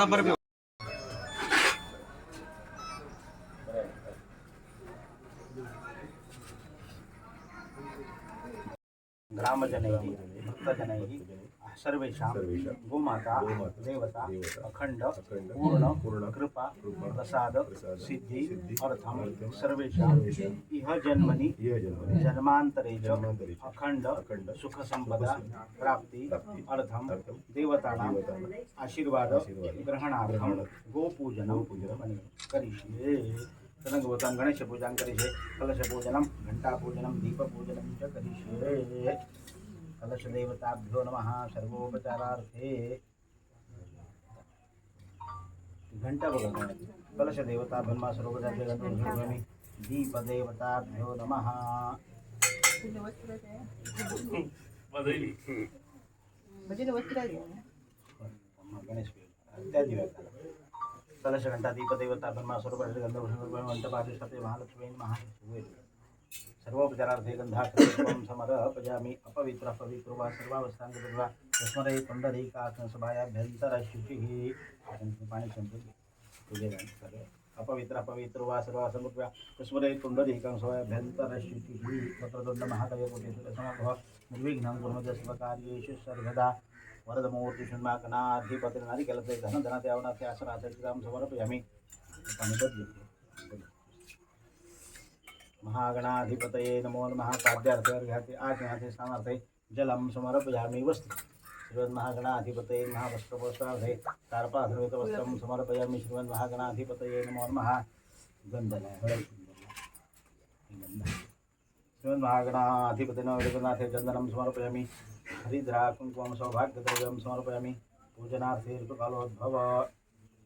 हा बरं ग्रामजनैः भक्तजनैः सर्वेषां गोमाता देवता अखण्ड पूर्ण कृपा प्रसाद सिद्धि अर्थं सर्वेषाम् इह जन्मनि जन्मान्तरे च अखण्ड सुखसम्पदा प्राप्ति अर्थं देवतानाम् आशीर्वाद ग्रहणार्थं गोपूजनं करिष्ये। तदङ्गवतां गणेशपूजां करिष्ये कलशपूजनं घण्टापूजनं दीपपूजनं च करिष्ये। कलशदेवताभ्यो नमः सर्वोपचारार्थे। घंटा बजाना कलशदेवता ब्रह्मा सर्वोपचारार्थे दीपदेवताभ्यो नमः। कलश घंटा दीपदेवता ब्रह्मा सर्वोपचार गंधर्व महालक्ष्मी महालक्ष्मी सर्वोपचारार्थे गंधाक्षरं समर्पयामि अपवित्र पवित्रो वा सर्वावस्थाङ्गतः तस्मरे पुण्डरीकासभायाभ्यन्तरशुचिः पाणी संपूर्ण पूजेला अपवित्र पवित्रो वा सर्वासमुद्रा तस्मरे पुण्डरीकासभायाभ्यन्तरशुचिः वक्रतुण्ड महाकायकोटिसमभव निर्विघ्नं कुर्मः सर्वकार्येषु सर्वदा वरदमूर्तिषण्माकनाधिपतिर्नारी कलते धन अवनाथे आसनाथे समर्पयामि पाणी बदलू महागणाधिपत नमो नम पाद्यार्थर्घाते आज्ञाते सामर्थ्य जलम समर्पयामी वस्तु। श्रीमन्महागणाधिपत महावस्त्रपोष्टार्थे तारपाधर्वित वस्त्रम समर्पयामी श्रीमन्महागणाधिपत नमो नम। गंधन श्रीमन्महागणाधिपति नृगनाथे चंदनम समर्पयामी। हरिद्रा कुंकुम सौभाग्यद्रव्यम समर्पयामी। पूजनार्थे ऋतुकालोद्भव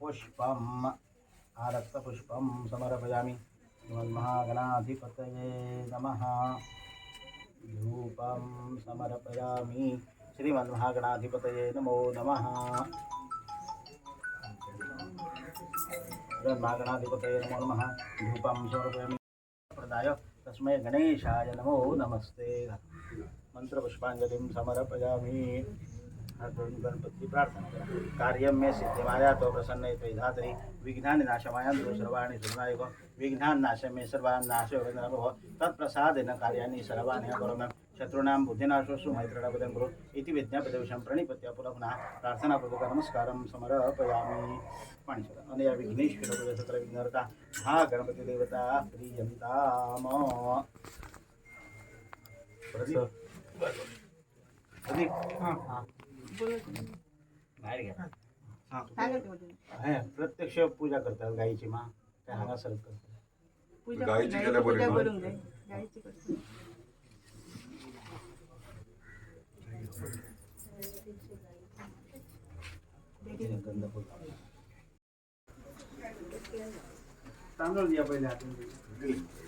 पुष्पम समर्पयामी। श्रीमन्महागणाधिपतये नमः। धूपं समर्पयामि। श्रीमन्महागणाधिपतये नमो नमः। श्रीमन्महागणाधिपतये नमो नमः। धूपं समर्पयामि। प्रदाय तस्मै गणेशाय नमो नमस्ते। मन्त्रपुष्पाञ्जलिं समर्पयामि। हात जोडून गणपती प्रार्थना करा कार्यं मे सिद्धिमाया तो प्रसन्न त्वयि धातरी विघ्नानि नाशमायान्तु सर्वाणि सुनायक विघ्नान् नाश मे सर्वान् नाश भव तत्प्रसादेन कार्याणि सर्वाणि करोमि शत्रूणां बुद्धिनाशोऽसु मैत्रिणापदं कुरु इति विज्ञापदेशं प्रणिपत्य पुनः पुनः प्रार्थनापूर्वक नमस्कारं समर्पयामि। पाणीश्वर अनया विघ्नेश्वर सकल विघ्नहर्ता हा गणपती देवता प्रियंताम प्रदीप। प्रदीप। हां। बाहेर घ्या हां हे प्रत्यक्ष पूजा करतात गाईची मा. त्या करतात. पूजा गायची गायची केल्या बरी ना? गायची गंध तांदूळ द्या पहिले गवा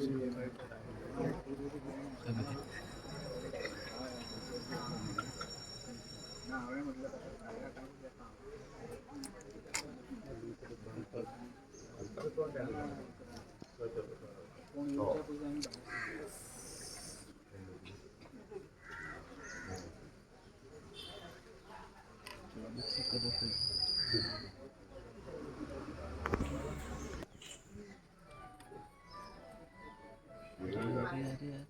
Yeah.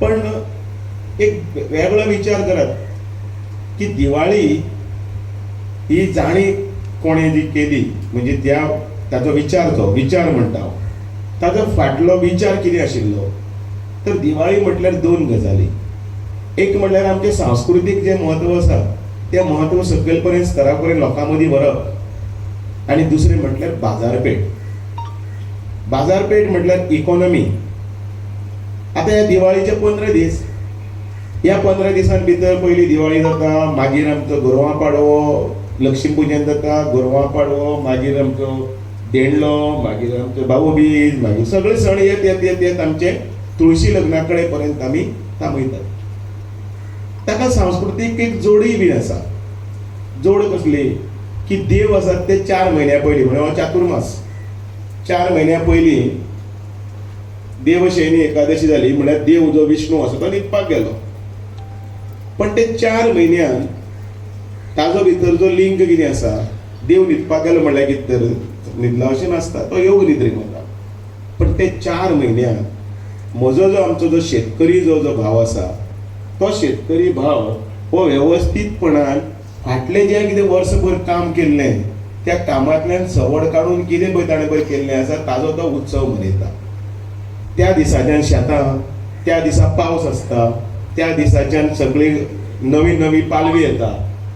पण एक वेगळा विचार करत की दिवाळी ही जाणीव कोणे जी केली? म्हणजे त्या ताचो विचार तो विचार म्हणटा ताचो फाटलो विचार कितें आशिल्लो? तर दिवाळी म्हटल्यार दोन गजाली. एक म्हटल्यार आमचें सांस्कृतीक जें म्हत्व आसा तें म्हत्व सकयल पर्यंत स्तरा पर्यंत लोकां मदीं व्हरप. आनी दुसरें म्हटल्यार बाजारपेठ. बाजारपेठ म्हटल्यार इकॉनॉमी आतां ह्या दिवाळीचे पंदरा दीस. ह्या पंदरा दिसां भितर पयली दिवाळी जाता मागीर आमचो गोरवां पाडवो लक्ष्मी पुजन जाता गोरवां पाडवो मागीर आमचो देणलो मागीर आमचो भाऊबीज मागीर सगळे सण येत येत येत येत आमचे तुळशी लग्ना कडेन पर्यंत आमी थांबयतात ताका सांस्कृतीक एक जोडूय बी आसा जोड कसली? की देव आसात ते चार म्हयन्या पयलीं म्हणजे हो चातुर्मास. चार म्हयन्या पयलीं देवशैनी एकादशी जाली म्हळ्यार देव जो विष्णू आसा तो लिपपाक गेलो. पण ते चार म्हयन्यान ताजो भितर जो लिंग कितें आसा देव लिपपाक गेलो म्हळ्यार कितें तर? न्हिदलो अशें नासता तो योग निद्रेक म्हणटा पण ते चार म्हयन्यांत म्हजो जो आमचो जो शेतकरी जो जो भाव आसा तो शेतकरी भाव हो वेवस्थीतपणान फाटलें जें कितें वर्सभर काम केल्लें त्या कामांतल्यान सवड काडून कितें पळय ताणें पळय केल्लें आसा ताजो तो उत्सव मनयता त्या दिसाच्यान शेतां त्या दिसा पावस आसता त्या दिसाच्यान सगळी नवी नवी पालवी येता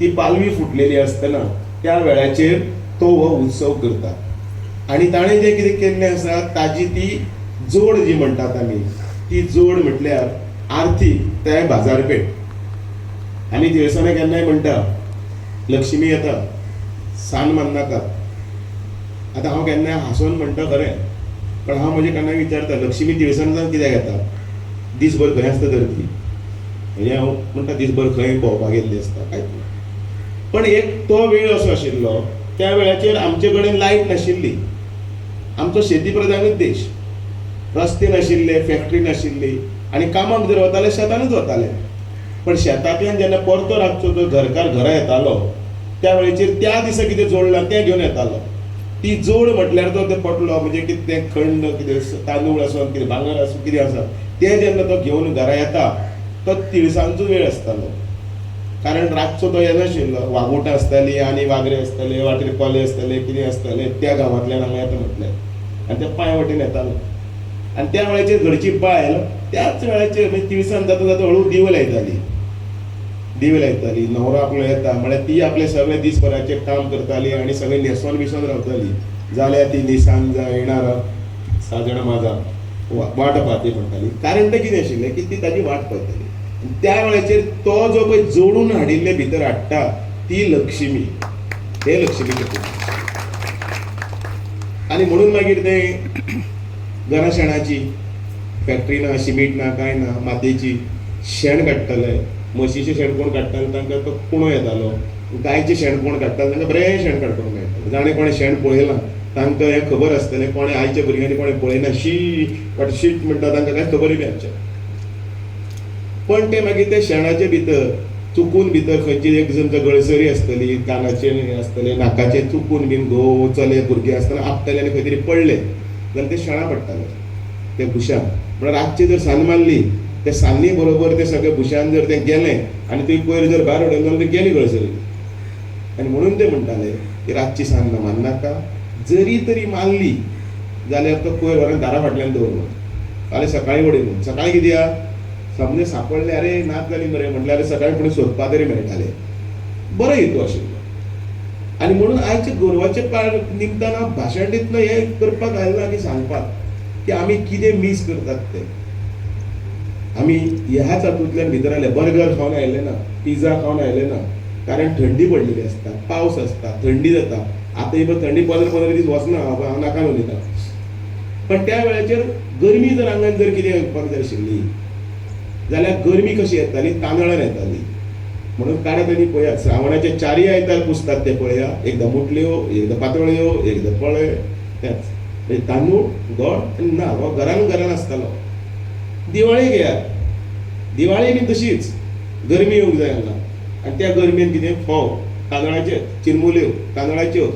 ती पालवी फुटलेली आसतना त्या वेळाचेर तो हो उत्सव करता आनी ताणें जें कितें केल्लें आसा ताजी ती जोड जी म्हणटात आमी ती जोड म्हटल्यार आर्थीक ते बाजारपेठ. आमी तिळसणां केन्नाय म्हणटा लक्ष्मी येता सान माननाका आतां हांव केन्नाय हांसोन म्हणटा खरें पण हांव म्हजे केन्नाय विचारता लक्ष्मी तिळसणां कित्याक येता दीसभर खंय आसता तर ती. म्हणजे हांव म्हणटा दीसभर खंय भोंवपाक गेल्ली आसता कांयच ना पण एक तो वेळ असो आशिल्लो त्या वेळाचेर आमचे कडेन लायट नाशिल्ली. आमचो शेती प्रधानूच देश. रस्ते नाशिल्ले फॅक्टरी नाशिल्ली आनी कामाक जर वताले शेतानूच वताले पण शेतांतल्यान जेन्ना परतो रातचो जो घरकार घरा येतालो त्या वेळेचेर त्या दिसा कितें जोडलां तें घेवन येतालो ती जोड म्हटल्यार तो ते पटलो म्हणजे कितें तें खंड कितें तांदूळ आसूं कितें भांगर आसूं कितें आसा तें जेन्ना तो घेवन घरा येता तो तिळसांचो वेळ आसतालो कारण रातचो तो येनाशिल्लो वागुटां आसतालीं आनी वागरे आसताले वाटेर कोले आसताले कितें आसताले त्या गांवांतल्यान हांगा येता म्हटलें आनी ते पांय वाटेन येतालो आनी त्या वेळाचेर घरची बायल त्याच वेळाचेर म्हणजे तिळसांज जाता जाता हळू दिवो लायताली दिवे लायताली न्हवरो आपलो येता. म्हळ्यार ती आपले सगळे दिसभराचे काम करताली आनी सगळे न्हेसोन बिसोन रावताली. जाल्यार ती निसांज येणार साजण माझा वा- वाट पाती म्हणटाली कारण ते कितें आशिल्लें की ती ताची वाट पळयताली त्या वेळाचेर तो जो पळय जोडून हाडिल्ले भितर हाडटा ती लक्ष्मी. हे लक्ष्मीचे आनी म्हणून मागीर ते घरा शेणाची फॅक्टरी ना सिमीट ना कांय ना मातयेची शेण काडटाले म्हशीचें शेण कोण काडटाले तांकां तो कुणो येतालो. गायचें शेण कोण काडटाले तांकां बरें शेण काडपाक मेळटा. जाणें कोणें शेण पळयलां तांकां हें खबर आसतलें कोणें आयच्या भुरग्यांनी कोणें पळयना शी वाट शीट म्हणटा तांकां कांय खबरूय बी आसचें पण ते मागीर ते शेणाचे भितर चुकून भितर खंयची एक समजा गळसरी आसतली कानाचे आसतले नाकाचे चुकून बीन घोव चले भुरगे आसतना आपटले आनी खंय तरी पडले जाल्यार ते शेणा पडटाले ते भुशान म्हणून रातची जर सान मारली ते सान्नी बरोबर ते सगळे भुशान जर ते गेले आनी तुवें पयर जर भायर उडयलो जाल्यार ते गेली गळसरी. आनी म्हणून ते म्हणटाले की रातची सान्न मारनाका जरी तरी मारली जाल्यार तो कोयर व्हरून दारा फाटल्यान दवरलो. फाल्यां सकाळीं उडयलो. सकाळीं कित्याक सामने सापडले अरे नाच झाली मरे म्हटलं अरे सकाळी फुडें सोदपा तरी मेळटाले बरं हेतू आशिल्लो आणि म्हणून आयचे गोरवाचे काळ निमताना भाशण दितना हे करपाक आयला की सांगपाक की आमी कितें मीस करतात ते. आमी ह्याच हातूंतल्यान भितर आयले बर्गर खावन आयले ना पिझ्झा खावन आयले ना कारण थंडी पडलेली आसता पावस आसता थंडी जाता आतां ही थंडी पंदरा पंदरा दीस वचना हांव नाका उलयता पण त्या वेळाचेर गरमी जर आंगान जर कितें येवपाक जाय आशिल्ली जाल्यार गरमी कशी येताली? तांदळान येताली म्हणून ताणें तरी पळयात श्रावणाचे चारय आयतार पुजतात ते पळया एकदां मुटल्यो एकदां पातोळ्यो एकदां पळे तेच म्हणजे तांदूळ गोड आनी ना हो घरान घरान आसतालो दिवाळी घेयात दिवाळी बी तशीच. गरमी येवंक जाय हांगा आनी त्या गरमेन कितें? फोव. तांदळाचे चिरमुल्यो तांदळाच्यो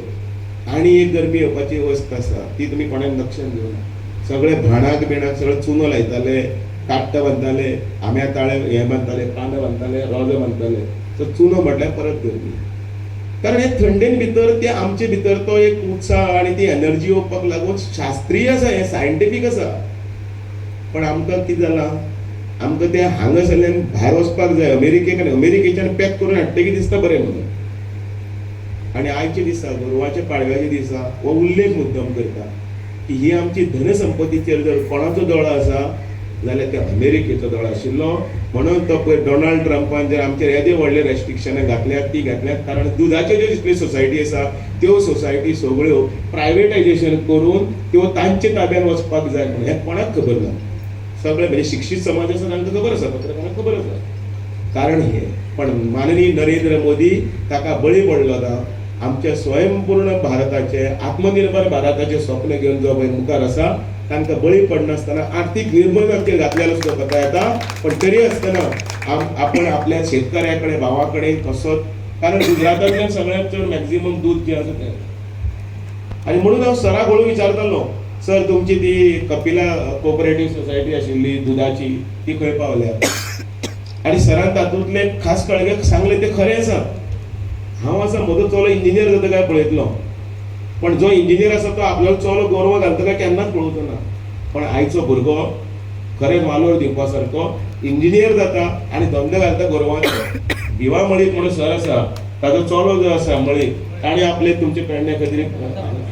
आनी एक गरमी येवपाची वस्त आसा ती तुमी कोणाक लक्षांत घेवना सगळे भाणाक बिणाक सगळे चुनो लायताले. काट्ट बांदताले आम्या ताळे हे बांदताले कांदे बांदताले रोजे बांदताले सो चुनो म्हटल्यार परत गरमी कारण हे थंडेन भितर ते आमचे भितर तो एक उत्साह आणि ती एनर्जी येवपाक लागून शास्त्रीय आसा हे सायंटिफीक आसा पण आमकां कितें जालां आमकां ते हांगासरल्यान भायर वचपाक जाय अमेरिकेक आनी अमेरिकेच्यान पॅक करून हाडटकीर दिसता बरें म्हणून. आणि आयच्या दिसा गोरवाच्या पाडव्याच्या दिसा हो उल्लेख मुद्दम करता की ही आमची धनसंपत्तीचेर जर कोणाचो दोळो आसा जाल्यार ते अमेरिकेचो दोळो आशिल्लो. म्हणून तो पयर डोनाल्ड ट्रंपान जर आमचेर येदे व्हडले रेस्ट्रिक्शनां घातल्यात ती घातल्यात. कारण दुधाच्यो ज्यो जितल्यो सोसायटी आसा त्यो सोसायटी सगळ्यो प्रायवेटायजेशन करून त्यो तांचे ताब्यान वचपाक जाय म्हणून. हें कोणाक खबर ना? सगळे म्हणजे शिक्षीत समाज आसा तांकां खबर आसा पत्रकारांक खबर आसा. कारण हें पण माननीय नरेंद्र मोदी ताका बळी पडलो ना. आमच्या स्वयंपूर्ण भारताचे आत्मनिर्भर भारताचे स्वप्न घेवन जो पळय मुखार आसा तांकां बळी पडनासतना आर्थीक निर्बंधाचेर घातलेलो सुद्दां करता येता. पण तरी आसतना आपण आपल्या शेतकऱ्या कडेन भावा कडेन कसोच कारण गुजरातांतल्यान सगळ्यांत चड मॅक्झिमम दूध जे आसा तें. आणि म्हणून हांव सराक हळू विचारतालो सर तुमची ती कपिला कोऑपरेटिव्ह सोसायटी आशिल्ली दुधाची ती खंय पावल्या आणि सरान तातूंतले खास कळगे सांगले ते खरें आसा हांव आसा म्हजो चलो इंजिनियर जाता काय पळयतलो पण जो इंजिनियर आसा तो आपल्याला चलो गोरवां घालता काय केन्नाच पळोवचो ना. पण आयचो भुरगो खरेंच वालोर दिवपा सारको इंजिनियर जाता आनी धंदो घालता गोरवांचो भिवा मळीक म्हणून सर आसा ताजो चलो जो आसा मळीक ताणें आपले तुमचे पेडण्या खातीर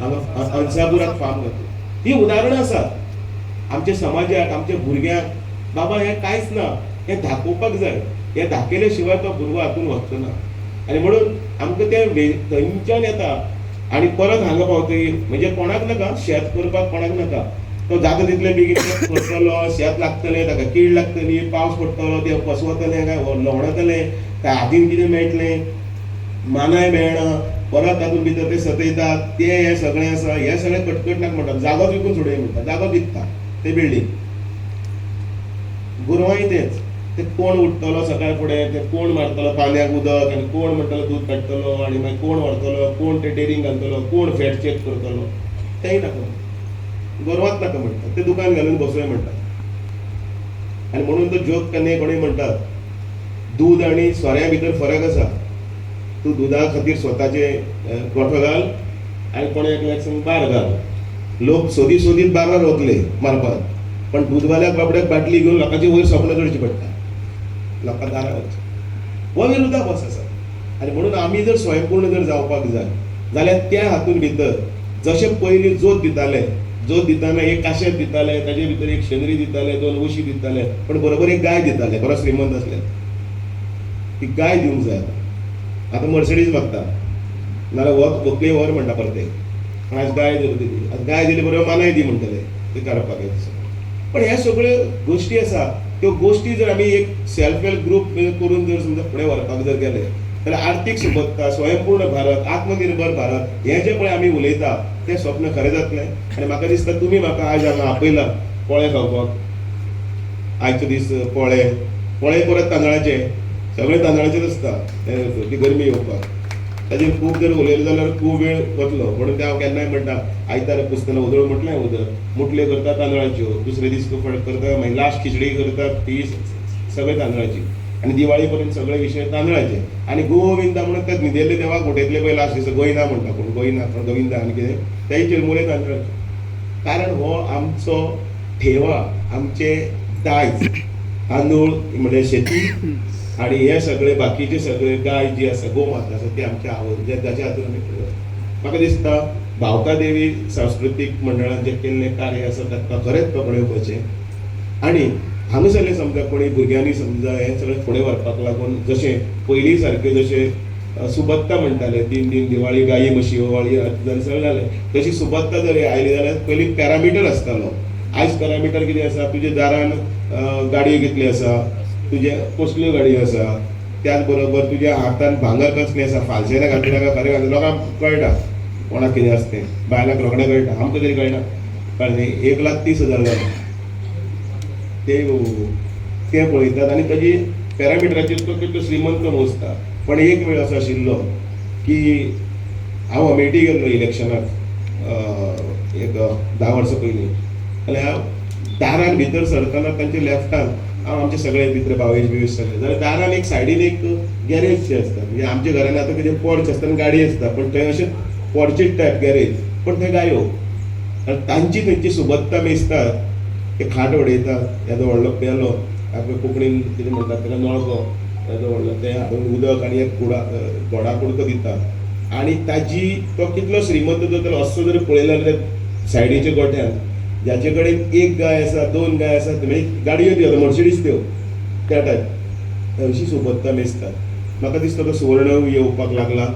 हांगा अंसापुराक फार्म घातलो ही उदाहरणां आसात आमच्या समाजाक आमच्या भुरग्यांक बाबा हें कांयच ना हें दाखोवपाक जाय हें दाखयले शिवाय तो भुरगो हातून वचचो ना. आनी म्हणून आमकां तें थंयच्यान येता. आनी परत हांगा पावतकीर म्हणजे कोणाक नाका शेत करपाक कोणाक नाका. तो जाता तितले बेगीन करतलो शेत लागतलें ताका कीड लागतली पावस पडटलो ते पसवतलें काय हो, लवणतलें काय हातीन कितें मेळटलें? मानाय मेळना परत तातूंत भितर ते सतयतात ते हे सगळें आसा हे सगळें कटकट नाका म्हणटा जागो विकून सोडय म्हणटा जागो विकता ते बिल्डींग गोरवांय तेच. ते कोण उठतलो सकाळ फुडें? ते कोण मारतलो पाण्याक उदक? आनी कोण म्हणटलो दूद काडटलो? आनी मागीर कोण व्हरतलो? कोण ते डेरींग घालतलो? कोण फॅट चॅक करतलो? तेंय नाका गोरवांत नाका म्हणटा. ते दुकान घालून बसोय म्हणटात आनी म्हणून तो जोक केन्नाय कोणूय म्हणटात दूद आनी सोऱ्या भितर फरक आसा. तूं दुदा खातीर स्वताचे गोठो घाल आनी कोणे एकल्याक सांग बार घाल. लोक सोदी सोदीत बारार वतले मारपाक. पण दूदवाल्याक बाबड्याक बाटली घेवन लोकांची वयर सपनां चडची पडटा. लोकां दारां हो विरोधाभास आसा आनी म्हणून आमी जर स्वयंपूर्ण जर जावपाक जाय जाल्यार त्या हातूंत भितर जशें पयलीं जोत दिताले जोत दिताना एक काशेत दिताले ताचे भितर एक शेंद्री दिताले दोन उशी दिताले पण बरोबर एक गाय दिताले बरो श्रीमंत आसले ती गाय दिवंक जाय. आतां मर्सडीज मागता नाल्यार वत व्हंकले व्हर म्हणटा परते पण आज गाय दिली आज गाय दिली बरोबर मानाय दी म्हणटले. ते काडपाक पण ह्या सगळ्यो गोश्टी आसा त्यो गोश्टी जर आमी एक सेल्फ हेल्प ग्रुप करून जर समजा फुडें व्हरपाक जर गेले जाल्यार आर्थीक सुबत्ता स्वयंपूर्ण भारत आत्मनिर्भर भारत हें जें पळय आमी उलयता तें स्वप्न खरें जातलें आनी म्हाका दिसता तुमी म्हाका आज हांगा आपयला पोळे खावपाक. आयचो दीस पोळे पोळे परत तांदळाचे सगळे तांदळाचेच आसता हे गरमी येवपाक. ताजेर खूब जर उलयलें जाल्यार खूब वेळ वतलो म्हणून ते हांव केन्नाय म्हणटा आयतार पुसतना उदळ म्हटलें उदक मुटल्यो करता तांदळाच्यो दुसरे दीस फळ करता मागीर लास्ट खिचडी करतात ती सगळे तांदळाची. आनी दिवाळी पर्यंत सगळे विशय तांदळाचे. आनी गोविंदा म्हणून ते न्हिदेले देवाक घोटेतले पळय लास्ट दिसा गोविंदा म्हणटा पूण गोविंदा गोविंदा आनी कितें तेय चिरमुले तांदळाचे. कारण हो आमचो ठेवा आमचे दायज तांदूळ म्हणजे शेती आणि हे सगळे बाकीचे सगळे गाय जी आसा गोमाता आसा ती आमच्या आवड जे ताच्या हातून आमी करतात म्हाका दिसता भावका देवी सांस्कृतीक मंडळान जे केल्ले कार्य आसा ताका खरेंच कपडे येवपाचें आनी हांगासरले समजा कोणी भुरग्यांनी समजा हें सगळें फुडें व्हरपाक लागून जशें पयलीं सारकें जशें सुबत्ता म्हणटाले तीन तीन दिवाळी गायी म्हशी ओवाळी जाल्यार सगळें जालें तशी सुबत्ता जर आयली जाल्यार पयलीं पॅरामिटर आसतालो आयज पॅरामिटर कितें आसा? तुज्या दारान गाडयो कितली आसा. तुजे कसल्यो गाडयो आसा त्याच बरोबर तुज्या हातान भांगर कसली आसा फालसेला घातली नाका खरें घातली लोकांक कळटा कोणाक कितें आसा तें बायलांक रोखडें कळटा आमकां तरी कळना. कळ्ळें एक लाख तीस हजार जाले. ते ते पळयतात आनी ताजी पॅरामिटराचेर तो कितलो श्रीमंत मोजता. पण एक वेळ असो आशिल्लो की हांव अमेठी गेल्लो इलेक्शनाक एक धा वर्सां पयलीं. जाल्यार हांव दारान भितर सरतना तांच्या लेफ्टान आमचे सगळे भितर भावेश बिवेश सगळे. जाल्यार दारान एक सायडीन एक गॅरेज आसता म्हणजे आमच्या घरान आतां कितें पोर्च आसता आनी गाडी आसता पूण थंय अशें पोर्चीट टायप गॅरेज पूण थंय गायो हो. आनी तांची थंयची सुबत्ता मेजतात. ते खाट उडयतात येदो व्हडलो पेलो आपल्या कोंकणीन कितें म्हणटात तेका नळको येदो व्हडलो ते हातून उदक आनी एक कुडा गोडा कुडको दितात. आनी ताजी तो कितलो श्रीमंत जो तर असो जर पळयलो जाल्यार सायडीच्या गोट्यान ज्याचे कडेन एक गाय आसा दोन गाय आसा म्हणजे गाडयो त्यो मर्सिडीज त्यो त्या टायप अशी सुबत्ता मेजतात म्हाका दिसता तो सुवर्ण येवपाक लागला.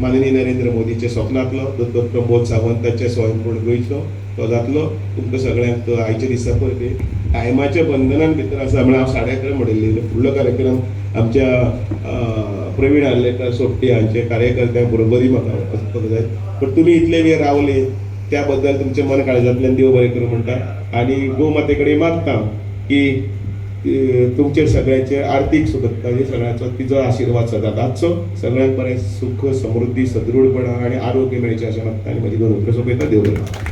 माननीय नरेंद्र मोदीच्या स्वप्नांतलो दोतोर प्रमोद सावंताच्या स्वयंपूर्ण गोंयचो तो जातलो. तुमकां सगळ्यांक तो आयच्या दिसा पळय टायमाच्या बंधनान भितर आसा म्हण हांव साडे अकरा म्हणिल्ली फुडलो कार्यक्रम आमच्या प्रवीण आर्लेकर सोपटे हांचे कार्यकर्त्यां बरोबरी म्हाका वचपाक जाय पण तुमी इतले वेळ रावले त्या बद्दल तुमचे मन काळजांतल्यान देव बरें करूं म्हणटा आनी गोमाते कडेन मागता की तुमचे सगळ्यांचे आर्थीक सुबत्ताचे सगळ्यांचो तिजो आशिर्वाद सदां दाचो सगळ्यांक बरें सुख समृद्धी सदृढपणा आनी आरोग्य मेळचें अशें मागता आनी म्हजी दोन उतरां सोंपयता देव बरें.